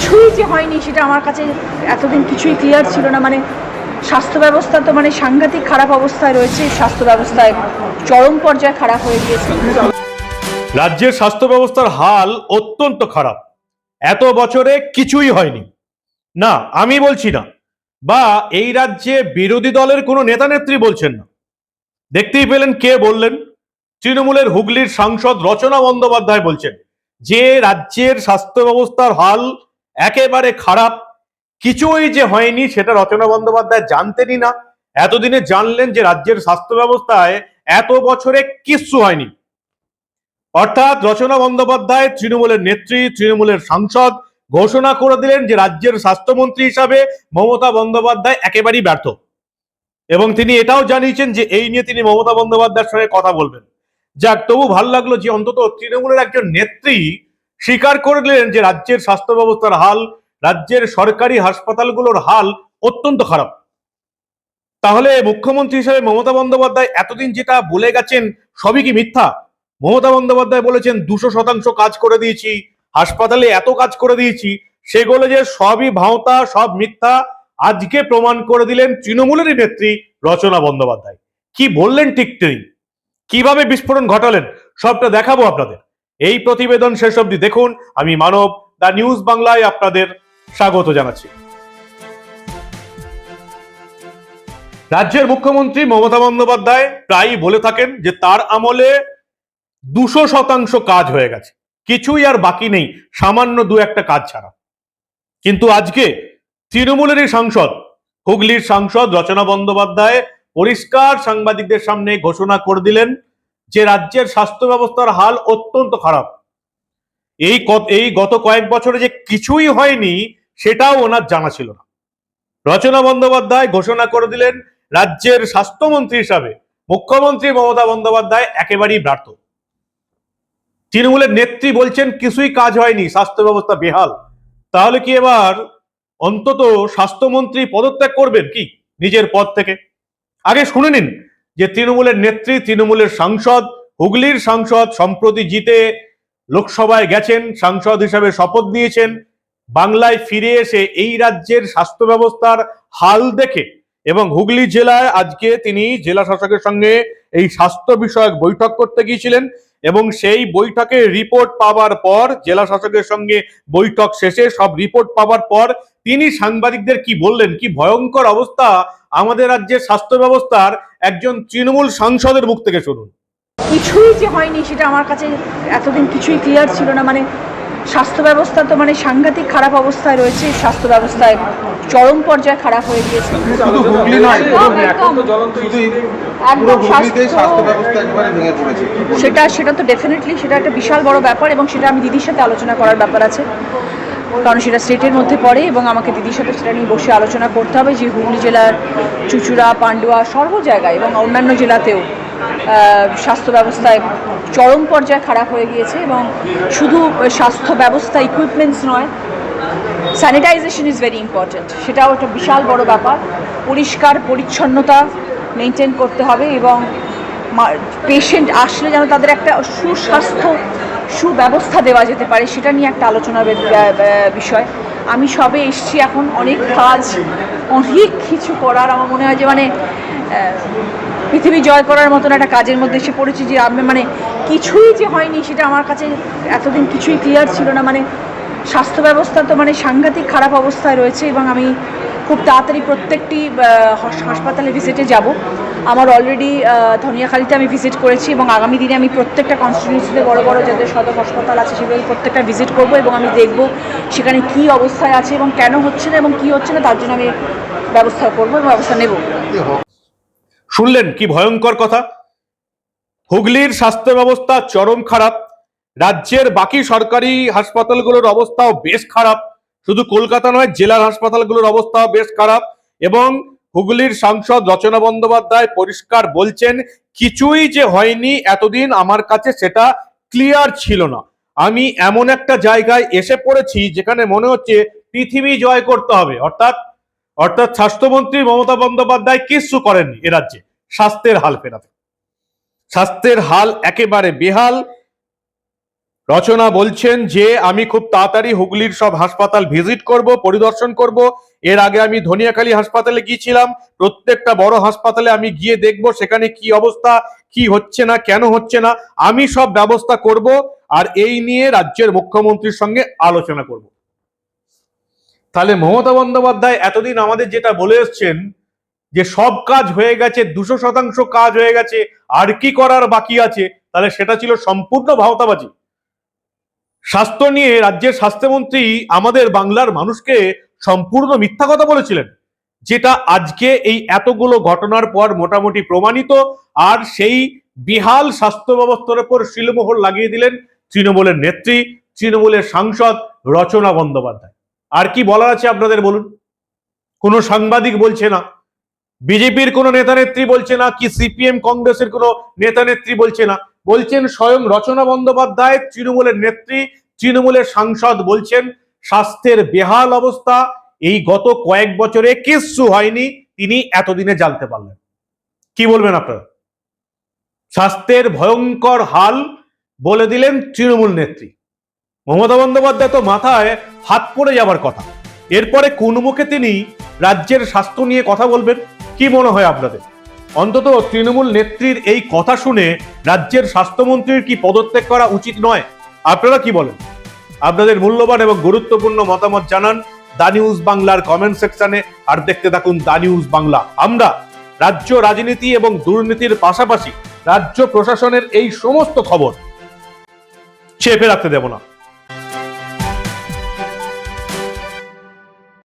কিছুই যে হয়নি সেটা আমার কাছে এতদিন কিছুই ক্লিয়ার ছিল না। মানে স্বাস্থ্য ব্যবস্থা তো মানে সাংঘাতিক খারাপ অবস্থায় রয়েছে, স্বাস্থ্য ব্যবস্থায় চরম পর্যায়ে খারাপ হয়ে গিয়েছে। রাজ্যের স্বাস্থ্য ব্যবস্থার হাল অত্যন্ত খারাপ। এত বছরে কিছুই হয়নি। না, আমি বলছি না। বা এই রাজ্যে বিরোধী দলের কোনো নেতা নেত্রী বলছেন না। দেখতেই পেলেন কে বললেন? তৃণমূলের হুগলির সাংসদ রচনা বন্দ্যোপাধ্যায় বলছেন, যে রাজ্যের স্বাস্থ্য ব্যবস্থার হাল একেবারে খারাপ। কিছুই যে হয়নি সেটা রচনা বন্দ্যোপাধ্যায় জানতেনই না। এতদিনে জানলেন যে রাজ্যের স্বাস্থ্য ব্যবস্থায় এত বছরে কিচ্ছু হয়নি। অর্থাৎ রচনা বন্দ্যোপাধ্যায়, তৃণমূলের নেত্রী, তৃণমূলের সাংসদ ঘোষণা করে দিলেন যে রাজ্যের স্বাস্থ্যমন্ত্রী হিসাবে মমতা বন্দ্যোপাধ্যায় একেবারেই ব্যর্থ। এবং তিনি এটাও জানিয়েছেন যে এই নিয়ে তিনি মমতা বন্দ্যোপাধ্যায়ের সঙ্গে কথা বলবেন। যাক, তবু ভালো লাগল যে অন্তত তৃণমূলের একজন নেত্রী স্বীকার করলেন যে রাজ্যের স্বাস্থ্য ব্যবস্থার হাল, রাজ্যের সরকারি হাসপাতালগুলোর হাল অত্যন্ত খারাপ। তাহলে মুখ্যমন্ত্রী হিসেবে মমতা বন্দ্যোপাধ্যায় এতদিন যেটা বলে গেছেন সবই কি মিথ্যা? মমতা বন্দ্যোপাধ্যায় বলেছেন, দুশো শতাংশ কাজ করে দিয়েছি, হাসপাতালে এত কাজ করে দিয়েছি সেগুলো যে সবই ভাওতা, সব মিথ্যা। আজকে প্রমাণ করে দিলেন তৃণমূলেরই নেত্রী রচনা বন্দ্যোপাধ্যায়। কি বললেন ঠিক কীভাবে বিস্ফোরণ ঘটালেন? সবটা দেখাবো আপনাদের। এই প্রতিবেদন শেষ অবধি দেখুন। আমি মানব, দা নিউজ বাংলায় আপনাদের স্বাগত জানাচ্ছি। রাজ্যের মুখ্যমন্ত্রী মমতা বন্দ্যোপাধ্যায় প্রায়ই বলে থাকেন যে, তার আমলে দুশো শতাংশ কাজ হয়ে গেছে। কিছুই আর বাকি নেই, সামান্য দু একটা কাজ ছাড়া। কিন্তু আজকে তৃণমূলেরই সাংসদ, হুগলির সাংসদ রচনা বন্দ্যোপাধ্যায় পরিষ্কার সাংবাদিকদের সামনে ঘোষণা করে দিলেন যে রাজ্যের স্বাস্থ্য ব্যবস্থার হাল অত্যন্ত খারাপ। এই এই গত কয়েক বছরে যে কিছুই হয়নি, সেটাও ওনার জানা ছিল না। রচনা বন্দ্যোপাধ্যায় ঘোষণা করে দিলেন, রাজ্যের স্বাস্থ্যমন্ত্রী হিসাবে মুখ্যমন্ত্রী মমতা বন্দ্যোপাধ্যায় একেবারেই ব্যর্থ। তৃণমূলের নেত্রী বলছেন, কিছুই কাজ হয়নি, স্বাস্থ্য ব্যবস্থা বেহাল। তাহলে কি এবার অন্তত স্বাস্থ্যমন্ত্রী পদত্যাগ করবেন কি নিজের পদ থেকে? আগে শুনে নিন। যে তৃণমূলের নেত্রী, তৃণমূলের সাংসদ, হুগলির সাংসদ সম্প্রতি জিতে লোকসভায় গেছেন, সাংসদ হিসাবে শপথ নিয়েছেন। বাংলায় ফিরে এসে এই রাজ্যের স্বাস্থ্য ব্যবস্থার হাল দেখে এবং হুগলি জেলায় আজকে তিনি জেলা শাসকের সঙ্গে এই স্বাস্থ্য বিষয়ক বৈঠক করতে গিয়েছিলেন এবং সেই বৈঠকে রিপোর্ট পাওয়ার পর, জেলা শাসকের সঙ্গে বৈঠক শেষে সব রিপোর্ট পাওয়ার পর তিনি সাংবাদিকদের কি বললেন, কি ভয়ঙ্কর অবস্থা আমাদের রাজ্যের স্বাস্থ্য ব্যবস্থার একজন তৃণমূল সাংসদের মুখ থেকে শুনুন। কিছুই যে হয়নি সেটা আমার কাছে এতদিন কিছুই ক্লিয়ার ছিল না। মানে স্বাস্থ্য ব্যবস্থা তো মানে সাংঘাতিক খারাপ অবস্থায় রয়েছে স্বাস্থ্য ব্যবস্থায় চরম পর্যায়ে খারাপ হয়ে গিয়েছে? সেটা সেটা তো ডেফিনেটলি সেটা একটা বিশাল বড় ব্যাপার এবং সেটা আমি দিদির সাথে আলোচনা করার ব্যাপার আছে। কারণ সেটা স্টেটের মধ্যে পড়ে এবং আমাকে দিদির সাথে সেটা নিয়ে বসে আলোচনা করতে হবে, যে হুগলি জেলার চুচুড়া, পান্ডুয়া সর্ব জায়গায় এবং অন্যান্য জেলাতেও স্বাস্থ্য ব্যবস্থায় চরম পর্যায়ে খারাপ হয়ে গিয়েছে এবং শুধু স্বাস্থ্য ব্যবস্থা ইকুইপমেন্টস নয় স্যানিটাইজেশন ইজ ভেরি ইম্পর্ট্যান্ট সেটাও একটা বিশাল বড় ব্যাপার। পরিষ্কার, পরিচ্ছন্নতা মেনটেন করতে হবে এবং পেশেন্ট আসলে যেন তাদের একটা সুস্বাস্থ্য সুব্যবস্থা দেওয়া যেতে পারে, সেটা নিয়ে একটা আলোচনার বিষয়। আমি সবে এসছি এখন, অনেক কাজ, অনেক কিছু করার। আমার মনে হয় যে মানে পৃথিবী জয় করার মতন একটা কাজের মধ্যে এসে পড়েছি যে আমি মানে কিছুই যে হয়নি, সেটা আমার কাছে এতদিন কিছুই ক্লিয়ার ছিল না। মানে স্বাস্থ্য ব্যবস্থা তো মানে সাংঘাতিক খারাপ অবস্থায় রয়েছে এবং আমি খুব তাড়াতাড়ি প্রত্যেকটি হাসপাতালে ভিজিটে যাব। আমার অলরেডি ধনিয়াখালীতে আমি ভিজিট করেছি এবং আগামী দিনে আমি প্রত্যেকটা কনস্টিটিউন্সিতে বড় বড় যাদের সদর হাসপাতাল আছে সেগুলো প্রত্যেকটা ভিজিট করব এবং আমি দেখব সেখানে কি অবস্থায় আছে এবং কেন হচ্ছে না এবং কি হচ্ছে না তার জন্য আমি ব্যবস্থা করব এবং ব্যবস্থা নেব। শুনলেন কি ভয়ঙ্কর কথা? হুগলির স্বাস্থ্য ব্যবস্থা চরম খারাপ, রাজ্যের বাকি সরকারি হাসপাতালগুলোর অবস্থাও বেশ খারাপ, শুধু কলকাতা নয়, জেলার হাসপাতালগুলোর অবস্থাও বেশ খারাপ এবং হুগলির সাংসদ রচনা বন্দ্যোপাধ্যায় পরিষ্কার বলছেন, কিছুই যে হয়নি এতদিন আমার কাছে সেটা ক্লিয়ার ছিল না। আমি এমন একটা জায়গায় এসে পড়েছি যেখানে মনে হচ্ছে পৃথিবী জয় করতে হবে। অর্থাৎ অর্থাৎ স্বাস্থ্যমন্ত্রী মমতা বন্দ্যোপাধ্যায় কিচ্ছু করেননি এ রাজ্যে। স্বাস্থ্যের হাল ফেরাতে। স্বাস্থ্যের হাল একেবারে বেহাল। রচনা বলছেন যে, আমি খুব তাড়াতাড়ি হুগলির সব হাসপাতাল ভিজিট করব, পরিদর্শন করব। এর আগে আমি ধনিয়াখালী হাসপাতালে গিয়েছিলাম, প্রত্যেকটা বড় হাসপাতালে আমি গিয়ে দেখব সেখানে কি অবস্থা, কি হচ্ছে না, কেন হচ্ছে না, আমি সব ব্যবস্থা করব আর এই নিয়ে রাজ্যের মুখ্যমন্ত্রীর সঙ্গে আলোচনা করব। তাহলে মমতা বন্দ্যোপাধ্যায় এতদিন আমাদের যেটা বলে এসছেন যে সব কাজ হয়ে গেছে, দুশো শতাংশ কাজ হয়ে গেছে, আর কি করার বাকি আছে, তাহলে সেটা ছিল সম্পূর্ণ ভাওতাবাজি। স্বাস্থ্য নিয়ে রাজ্যের স্বাস্থ্যমন্ত্রী আমাদের বাংলার মানুষকে সম্পূর্ণ মিথ্যা কথা বলেছিলেন, যেটা আজকে এই এতগুলো ঘটনার পর মোটামুটি প্রমাণিত, আর সেই বিহাল স্বাস্থ্য ব্যবস্থার উপর শিলমোহর লাগিয়ে দিলেন তৃণমূলের নেত্রী, তৃণমূলের সাংসদ রচনা বন্দ্যোপাধ্যায়। আর কি বলার আছে আপনাদের বলুন? কোনো সাংবাদিক বলছে না, বিজেপির কোনো নেতা নেত্রী বলছে না, কি সিপিএম কংগ্রেসের কোনো নেতা নেত্রী বলছে না? বলছেন স্বয়ং রচনা বন্দ্যোপাধ্যায়, তৃণমূলের নেত্রী, তৃণমূলের সাংসদ বলছেন স্বাস্থ্যের বেহাল অবস্থা। এই গত কয়েক বছরে কিচ্ছু হয়নি, তিনি এতদিনে জানতে পারলেন। কি বলবেন আপনারা? স্বাস্থ্যের ভয়ঙ্কর হাল বলে দিলেন তৃণমূল নেত্রী। মমতা বন্দ্যোপাধ্যায় তো মাথায় হাত পড়ে যাবার কথা। এরপরে কোন মুখে তিনি রাজ্যের স্বাস্থ্য নিয়ে কথা বলবেন? কি মনে হয় আপনাদের? অন্তত তৃণমূল নেত্রীর এই কথা শুনে রাজ্যের স্বাস্থ্যমন্ত্রীর কি পদত্যাগ করা উচিত নয়? আপনারা কি বলেন? আপনাদের মূল্যবান এবং গুরুত্বপূর্ণ মতামত জানান দা নিউজ বাংলার কমেন্ট সেকশনে, আর দেখতে থাকুন দা নিউজ বাংলা। আমরা রাজ্য রাজনীতি এবং দুর্নীতির পাশাপাশি রাজ্য প্রশাসনের এই সমস্ত খবর চেপে রাখতে দেব না।